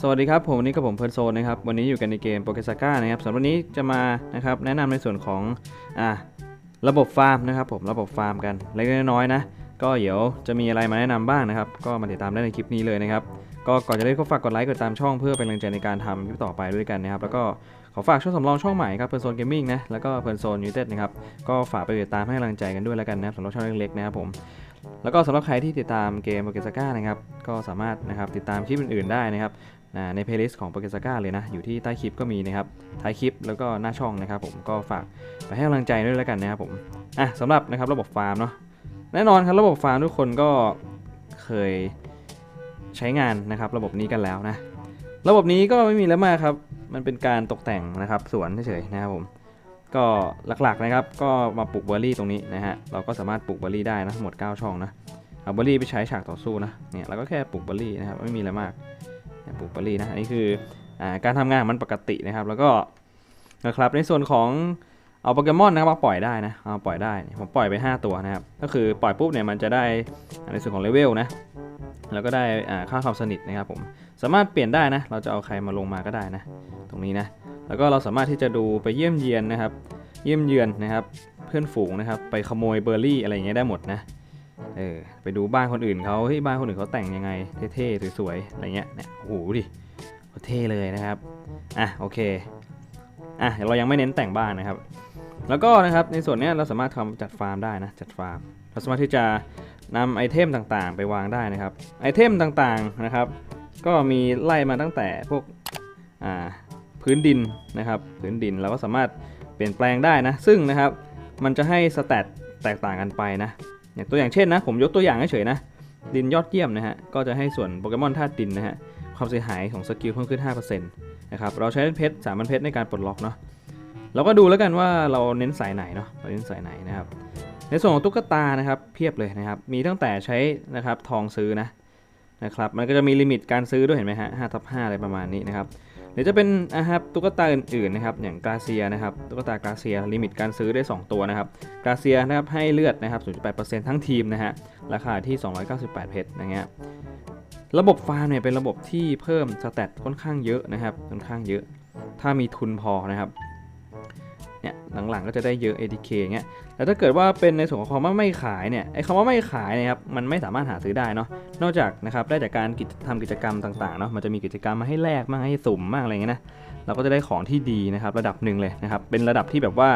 สวัสดีครับ ผมวันนี้กับผมเพิร์นโซนนะครับ วันนี้อยู่กันในเกมโปเกซาก้านะครับสำหรับวันนี้จะมานะครับแนะนำในส่วนของอ่าระบบฟาร์มนะครับผมระบบฟาร์มกันเล็กน้อยนะ ก็เดี๋ยวจะมีอะไรมาแนะนำบ้างนะครับ ก็มาติดตามได้ในคลิปนี้เลยนะครับ ก็ก่อนจะเล่นก็ฝากกดไลค์กดตามช่องเพื่อเป็นกำลังใจในการทำคลิปต่อไปด้วยกันนะครับ แล้วก็ขอฝากช่องสำรองช่องใหม่ครับเพิร์นโซนเกมมิ่งนะแล้วก็เพิร์นโซนยูเต็ดนะครับก็ฝากไปติดตามให้กำลังใจกันด้วยแล้วกันนะครับสำหรับช่องเล็กๆนะครับผมแล้วก็สำหรับใครที่ติดตามเกมโปเกซาก้านะครับก็สามารถนะครับติดตามคลิปอื่นๆได้นะครับ ในเพลย์ลิสต์ของโปเกซาก้าเลยนะ อยู่ที่ใต้คลิปก็มีนะครับท้ายคลิปแล้วก็หน้าช่องนะครับผมก็ฝากไปให้กำลังใจด้วยแล้วกันนะครับผมอะสำหรับนะครับระบบฟาร์มเนาะแน่นอนครับระบบฟาร์มทุกคนก็เคยใช้งานนะครับ ระบบนี้กันแล้วนะระบบนี้ก็ไม่มีแล้วมากครับ มันเป็นการตกแต่งนะครับสวนเฉยๆนะครับผมก็หลักๆนะครับ ก็มาปลูกเบอร์รี่ตรงนี้นะฮะเราก็สามารถปลูกเบอร์รี่ได้นะหมด 9 ช่องนะเอาเบอร์รี่ไปใช้ฉากต่อสู้นะเนี่ยเราก็แค่ปลูกเบอร์รี่นะครับไม่มีอะไรมาก ปลูกเบอร์รี่นะอันนี้คืออการทำงานของมันปกตินะครับ แล้วก็นะครับในส่วนของเอาโปเกมอนนะครับมาปล่อยได้นะเอาปล่อยได้ผมปล่อยไป 5 ตัวนะครับก็คือปล่อยปุ๊บเนี่ยมันจะได้ในส่วนของเลเวลนะแล้วก็ได้ค่าความสนิทนะครับผมสามารถเปลี่ยนได้นะ เราจะเอาใครมาลงมาก็ได้นะ ตรงนี้นะแล้วก็เราสามารถที่จะดูไปเยี่ยมเยียนนะครับ เยี่ยมเยือนนะครับ เพื่อนฝูงนะครับ ไปขโมยเบอร์รี่อะไรอย่างเงี้ยได้หมดนะ เออไปดูบ้านคนอื่นเขาเฮ้ยบ้านคนอื่นเขาแต่งยังไงเท่ๆสวยๆอะไรเงี้ยเนี่ยโอ้โหดิเท่เลยนะครับอะโอเคอะเรายังไม่เน้นแต่งบ้านนะครับ แล้วก็นะครับในส่วนนี้เราสามารถทำจัดฟาร์มได้นะจัดฟาร์มเราสามารถที่จะนำไอเทมต่างๆ ไปวางได้นะครับไอเทมต่างๆนะครับ ก็มีไล่มาตั้งแต่พวกอ่าพื้นดินนะครับ พื้นดินเราก็สามารถเปลี่ยนแปลงได้นะ ซึ่งนะครับมันจะให้สแตทแตกต่างกันไปนะ อย่างตัวอย่างเช่นนะผมยกตัวอย่างเฉยๆนะดินยอดเยี่ยมนะฮะก็จะให้ส่วนโปเกมอนธาตุดินนะฮะความเสียหายของสกิลเพิ่มขึ้น 5%นะครับเราใช้เพชรสามันเพชรในการปลดล็อกเนาะเราก็ดูแล้วกันว่าเราเน้นสายไหนเนาะเราเน้นสายไหนนะครับในส่วนของตุ๊กตานะครับเพียบเลยนะครับมีตั้งแต่ใช้นะครับทองซื้อนะนะครับมันก็จะมีลิมิตการซื้อด้วยเห็นไหมฮะ5ทับ5อะไรประมาณนี้นะครับ หรือจะเป็นนะครับตุ๊กตาอื่นๆนะครับอย่างกาเซียนะครับตุ๊กตากาเซียลิมิตการซื้อได้ 2 ตัวนะครับกาเซียนะครับให้เลือดนะครับ 0.8%ทั้งทีมนะฮะราคาที่ 298 เพชรนะฮะระบบฟาร์มเนี่ยเป็นระบบที่เพิ่มสเตตค่อนข้างเยอะนะครับค่อนข้างเยอะ ถ้ามีทุนพอนะครับ หลังๆ ก็จะได้เยอะ ATK เงี้ยแต่ถ้าเกิดว่าเป็นในส่วนของคำว่าไม่ขายเนี่ยไอ้คำว่าไม่ขายเนะครับมันไม่สามารถหาซื้อได้เนาะนอกจากนะครับได้จากการกิจทำกิจกรรมต่างๆเนาะมันจะมีกิจกรรมมาให้แลกบ้างให้สุ่มบ้างอะไรเงี้ยนะเราก็จะได้ของที่ดีนะครับระดับหนึ่งเลยนะครับเป็นระดับที่แบบว่า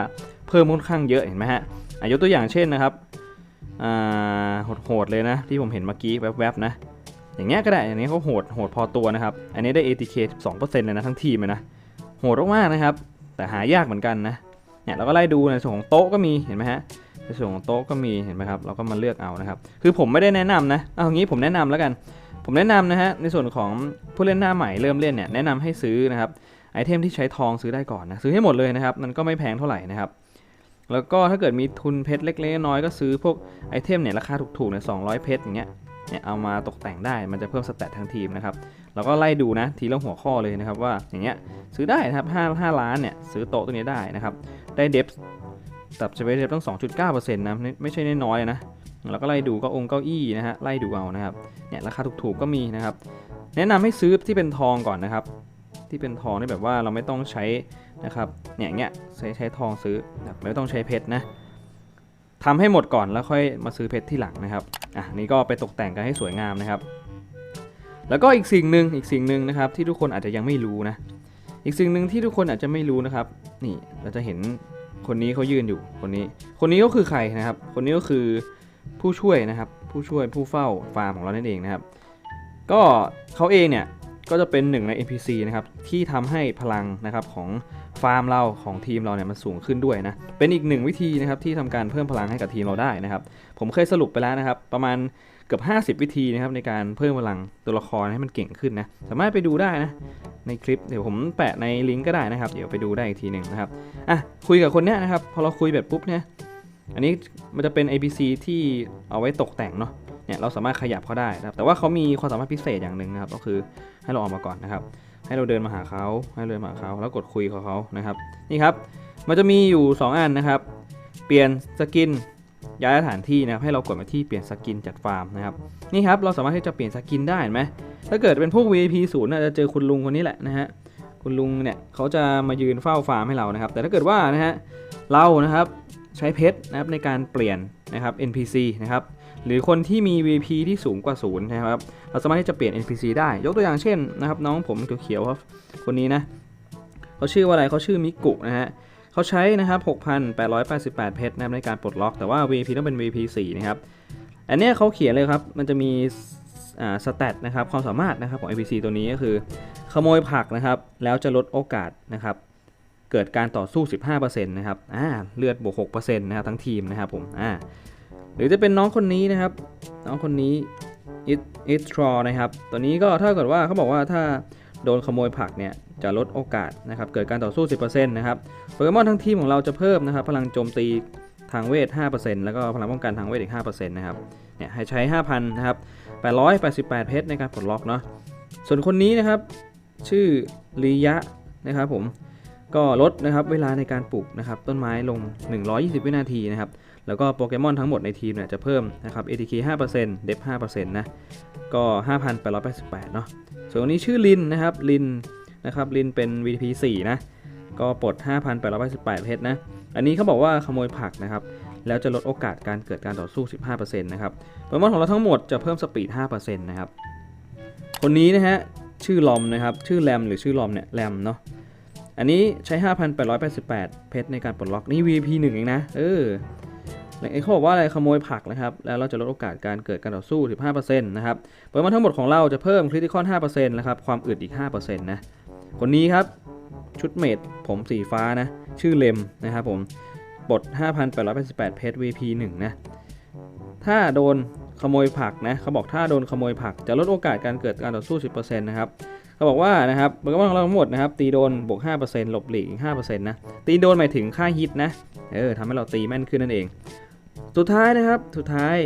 เพิ่มค่อนข้างเยอะเห็นไหมฮะอะยกตัวอย่างเช่นนะครับโหดๆเลยนะที่ผมเห็นเมื่อกี้แวบๆนะอย่างเงี้ยก็ได้อย่างนี้เขาโหดโหดพอตัวนะครับอันนี้ได้ ATK 2%เลยนะทั้งทีมเลยนะโหดมากๆนะครับแต่หายากเหมือนกันนะ เนี่ยเราก็ไล่ดูในส่วนของโต๊ะก็มีเห็นไหมฮะในส่วนของโต๊ะก็มีเห็นไหมครับเราก็มาเลือกเอานะครับ คือผมไม่ได้แนะนำนะเอางี้ผมแนะนำแล้วกัน ผมแนะนำนะฮะในส่วนของผู้เล่นหน้าใหม่เริ่มเล่นเนี่ยแนะนำให้ซื้อนะครับไอเทมที่ใช้ทองซื้อได้ก่อนนะซื้อให้หมดเลยนะครับมันก็ไม่แพงเท่าไหร่นะครับแล้วก็ถ้าเกิดมีทุนเพชรเล็กๆน้อยก็ซื้อพวกไอเทมเนี่ยราคาถูกๆเนี่ยสองเพชรอย่างเงี้ยเนี่ยเอามาตกแต่งได้มันจะเพิ่มสเตตทั้งทีมนะครับเราก็ไล่ดูนะทีละหัวข้อเลยนะครับว่าอย่างเงี้ยซื้อได้นะครับ5 5ล้านเนี่ยซื้อโต๊ะตัวนี้ได้นะครับ ได้เดฟตับสเปซเดฟต้อง2.9%นะไม่ไม่ใช่น้อยๆนะ แล้วก็ไล่ดูก็องค์เก้าอี้นะฮะไล่ดูเอานะครับเนี่ยราคาถูกๆก็มีนะครับ แนะนำให้ซื้อที่เป็นทองก่อนนะครับ ที่เป็นทองนี่แบบว่าเราไม่ต้องใช้นะครับเนี่ยเงี้ยใช้ใช้ทองซื้อแบบไม่ต้องใช้เพชรนะทำให้หมดก่อนแล้วค่อยมาซื้อเพชรที่หลังนะครับอะนี่ก็ไปตกแต่งกันให้สวยงามนะครับ แล้วก็อีกสิ่งหนึ่งอีกสิ่งหนึ่งนะครับที่ทุกคนอาจจะยังไม่รู้นะ อีกสิ่งหนึ่งที่ทุกคนอาจจะไม่รู้นะครับ นี่เราจะเห็นคนนี้เขายืนอยู่คนนี้ คนนี้ก็คือใครนะครับ คนนี้ก็คือผู้ช่วยนะครับ ผู้ช่วยผู้เฝ้าฟาร์มของเรานั่นเองนะครับ ก็เขาเองเนี่ย ก็จะเป็นหนึ่งใน NPC นะครับที่ทำให้พลังนะครับของฟาร์มเราของทีมเราเนี่ยมันสูงขึ้นด้วยนะเป็นอีกหนึ่งวิธีนะครับที่ทำการเพิ่มพลังให้กับทีมเราได้นะครับ ผมเคยสรุปไปแล้วนะครับ ประมาณเกือบ 50 วิธีนะครับในการเพิ่มพลังตัวละครให้มันเก่งขึ้นนะสามารถไปดูได้นะในคลิปเดี๋ยวผมแปะในลิงก์ก็ได้นะครับ เดี๋ยวไปดูได้อีกทีหนึ่งนะครับอะคุยกับคนเนี้ยนะครับพอเราคุยแบบปุ๊บเนี่ยอันนี้มันจะเป็น ABC ที่เอาไว้ตกแต่งเนาะ เนี่ยเราสามารถขยับเขาได้นะครับแต่ว่าเขามีความสามารถพิเศษอย่างหนึ่งนะครับ ก็คือให้เราออกมาก่อนนะครับ ให้เราเดินมาหาเขาให้เดินมาหาเขาแล้วกดคุยกับเขานะครับนี่ครับ มันจะมีอยู่ 2 อันนะครับ เปลี่ยนสกินย้ายสถานที่นะครับให้เรากดมาที่เปลี่ยนสกินจัดฟาร์มนะครับนี่ครับเราสามารถที่จะเปลี่ยนสกินได้เห็นไหมถ้าเกิดเป็นพวก VIP ศูนย์จะเจอคุณลุงคนนี้แหละนะฮะคุณลุงเนี่ยเขาจะมายืนเฝ้าฟาร์มให้เรานะครับ แต่ถ้าเกิดว่านะฮะเรานะครับใช้เพชรนะครับในการเปลี่ยนนะครับ NPC นะครับ หรือคนที่มี VP ที่สูงกว่าศูนย์นะครับ เราสามารถที่จะเปลี่ยน NPC ได้ ยกตัวอย่างเช่นนะครับ น้องผมเขียวๆครับ คนนี้นะเขาชื่อว่าอะไรเขาชื่อมิกุนะฮะเขาใช้นะครับ 6,888 เพชรนะครับในการปลดล็อก แต่ว่า VP ต้องเป็น VP 4 นะครับ อันนี้เขาเขียนเลยครับ มันจะมีอ่าสแตทนะครับความสามารถนะครับของ NPC ตัวนี้ก็คือ ขโมยผักนะครับ แล้วจะลดโอกาสนะครับ เกิดการต่อสู้ 15%นะครับอ่าเลือดบวก6%นะครับทั้งทีมนะครับผมอ่า หรือจะเป็นน้องคนนี้นะครับ น้องคนนี้ it it t r a นะครับตัวนี้ก็ถ้าเกิดว่าเขาบอกว่าถ้าโดนขโมยผักเนี่ยจะลดโอกาสนะครับเกิดการต่อสู้ 10%นะครับโปเกมอนทั้งทีมของเราจะเพิ่มนะครับพลังโจมตีทางเวท 5%แล้วก็พลังป้องกันทางเวทอีก 5%นะครับเนี่ยให้ใช้ 5,000 นะครับ 888 เพชรในการปลดล็อกเนาะส่วนคนนี้นะครับ ชื่อลียะนะครับผม ก็ลดนะครับเวลาในการปลูกนะครับต้นไม้ลง 120 วินาทีนะครับแล้วก็โปเกมอนทั้งหมดในทีมเนี่ยจะเพิ่มนะครับ ATK 5% d e f 5%นะก็ 5,888 เนาะส่วนนนี้ชื่อลินนะครับลินนะครับลินเป็น VP 4 นะ ก็ปลด 5,888 เพชรนะ อันนี้เขาบอกว่าขโมยผักนะครับ แล้วจะลดโอกาสการเกิดการต่อสู้ 15%นะครับโปเกมอนของเราทั้งหมดจะเพิ่มสปีด 5%นะครับ คนนี้นะฮะชื่อลอมนะครับ ชื่อแรมหรือชื่อลอมเนี่ยแรมเนาะ อันนี้ใช้ 5,888 เพชรในการปลดล็อก นี่ VP 1 เองนะ เออไอ้เขาบอกว่าอะไรขโมยผักนะครับ แล้วเราจะลดโอกาสการเกิดการต่อสู้ 15%นะครับโปเกมอนทั้งหมดของเราจะเพิ่มคริติคอน5%นะครับ ความอึดอีก 5%นะ คนนี้ครับ ชุดเมดผมสีฟ้านะ ชื่อเลมนะครับผมปลด5,888 เพชร VP 1 นะ ถ้าโดนขโมยผักนะเขาบอกถ้าโดนขโมยผักจะลดโอกาสการเกิดการต่อสู้ 10%นะครับ เขาบอกว่านะครับโปเกมอนของเราทั้งหมดนะครับ ตีโดนบวก 5%หลบหลีกอีก5%นะ ตีโดนหมายถึงค่าฮิตนะ เออทำให้เราตีแม่นขึ้นนั่นเอง สุดท้ายนะครับ สุดท้าย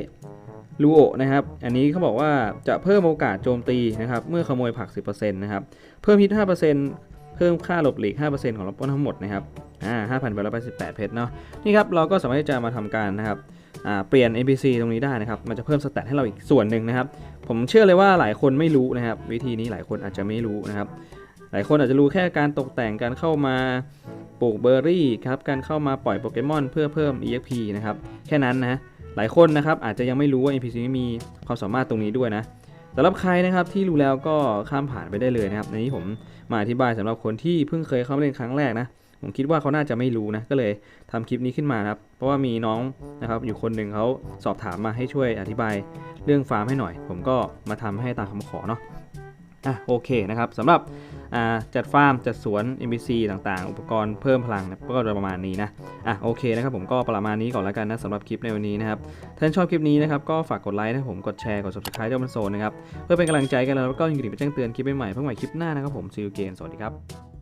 ลูโอนะครับ อันนี้เขาบอกว่าจะเพิ่มโอกาสโจมตีนะครับ เมื่อขโมยผัก 10%นะครับ เพิ่มฮิต 5% เพิ่มค่าหลบหลีก 5%ของเราป้นทั้งหมดนะครับอ่า5,888เพชรเนาะนี่ครับเราก็สามารถที่จะมาทำการนะครับอ่าเปลี่ยน NPC ตรงนี้ได้นะครับ มันจะเพิ่มสแตทให้เราอีกส่วนหนึ่งนะครับ ผมเชื่อเลยว่าหลายคนไม่รู้นะครับ วิธีนี้หลายคนอาจจะไม่รู้นะครับ หลายคนอาจจะรู้แค่การตกแต่งการเข้ามาปลูกเบอร์รี่ครับ การเข้ามาปล่อยโปเกมอนเพื่อเพิ่ม EXP นะครับ แค่นั้นนะ หลายคนนะครับอาจจะยังไม่รู้ว่า NPC มีความสามารถตรงนี้ด้วยนะ สำหรับใครนะครับที่รู้แล้วก็ข้ามผ่านไปได้เลยนะครับในนี้ผมมาอธิบายสำหรับคนที่เพิ่งเคยเข้ามาเล่นครั้งแรกนะผมคิดว่าเขาน่าจะไม่รู้นะก็เลยทำคลิปนี้ขึ้นมาครับเพราะว่ามีน้องนะครับอยู่คนหนึ่งเขาสอบถามมาให้ช่วยอธิบายเรื่องฟาร์มให้หน่อย ผมก็มาทำให้ตามคำขอเนาะ อะโอเคนะครับสำหรับจัดฟาร์มจัดสวน MPC ต่างๆ อุปกรณ์เพิ่มพลังก็ประมาณนี้นะอะโอเคนะครับผมก็ประมาณนี้ก่อนแล้วกันนะสำหรับคลิปในวันนี้นะครับถ้าชอบคลิปนี้นะครับก็ฝากกดไลค์นะผมกดแชร์กด subscribe ด้วยมันโซนนะครับเพื่อเป็นกำลังใจกันแล้วก็ยิงกระดิ่งไปแจ้งเตือนคลิปใหม่ๆเพื่อใหม่คลิปหน้านะครับผมซีอูเกนสวัสดีครับ